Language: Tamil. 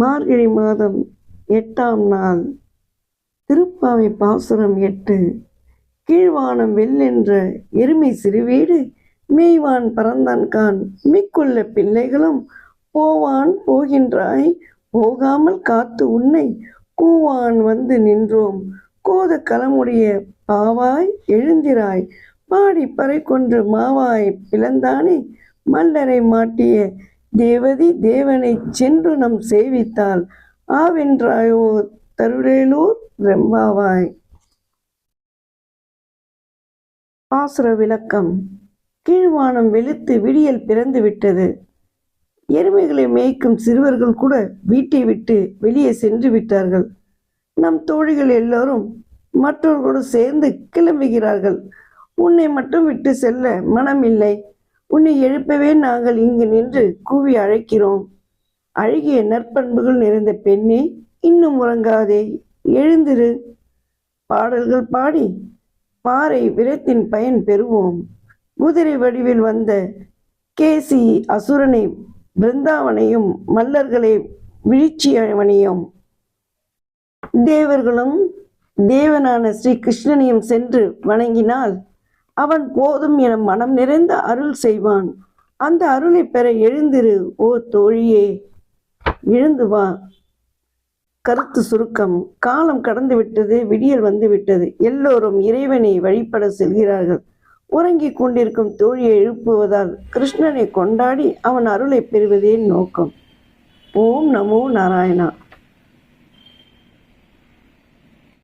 மார்கழி மாதம் எட்டாம் நாள். திருப்பாவை பாசுரம் எட்டு. கீழ்வானம் வெள்ளென்ற எருமை சிறுவீடு. மேய்வான் பறந்தான்கான் மிக்குள்ள பிள்ளைகளும் போவான் போகின்றாய். போகாமல் காத்து உன்னை கூவான் வந்து நின்றோம். கோத கலமுடைய பாவாய் எழுந்திராய். பாடி பறை கொன்று மாவாய் பிளந்தானே. மல்லரை மாட்டிய தேவதி தேவனை சென்று நம் சேவித்தால் ஆவென்றாயோ தருளேலூர் ரெம்பாவாய் பாசுர விளக்கம். கீழ்வானம் வெளுத்து விடியல் பிறந்து விட்டது. எருமைகளை மேய்க்கும் சிறுவர்கள் கூட வீட்டை விட்டு வெளியே சென்று விட்டார்கள். நம் தோழிகள் எல்லோரும் மற்றவர்களோடு சேர்ந்து கிளம்புகிறார்கள். உன்னை மட்டும் விட்டு செல்ல மனமில்லை. உன்னை எழுப்பவே நாங்கள் இங்கு நின்று கூவி அழைக்கிறோம். அழகிய நற்பண்புகள் நிறைந்த பெண்ணே இன்னும் உறங்காதே எழுந்திரு. பாடல்கள் பாடி பாறை விரத்தின் பயன் பெறுவோம். குதிரை வடிவில் வந்த கேசி அசுரனை பிருந்தாவனையும் மல்லர்களை வீழ்ச்சியவனையும் தேவர்களும் தேவனான ஸ்ரீ கிருஷ்ணனையும் சென்று வணங்கினால் அவன் போதும் என மனம் நிறைந்த அருள் செய்வான். அந்த அருளை பெற எழுந்திரு ஓ தோழியே. எழுந்து வா. கருத்து சுருக்கம். காலம் கடந்து விட்டது விடியல் வந்து விட்டது எல்லோரும் இறைவனை வழிபட செல்கிறார்கள். உறங்கிக் கொண்டிருக்கும் தோழியை எழுப்புவதால் கிருஷ்ணனை கொண்டாடி அவன் அருளை பெறுவதே நோக்கம். ஓம் நமோ நாராயணா.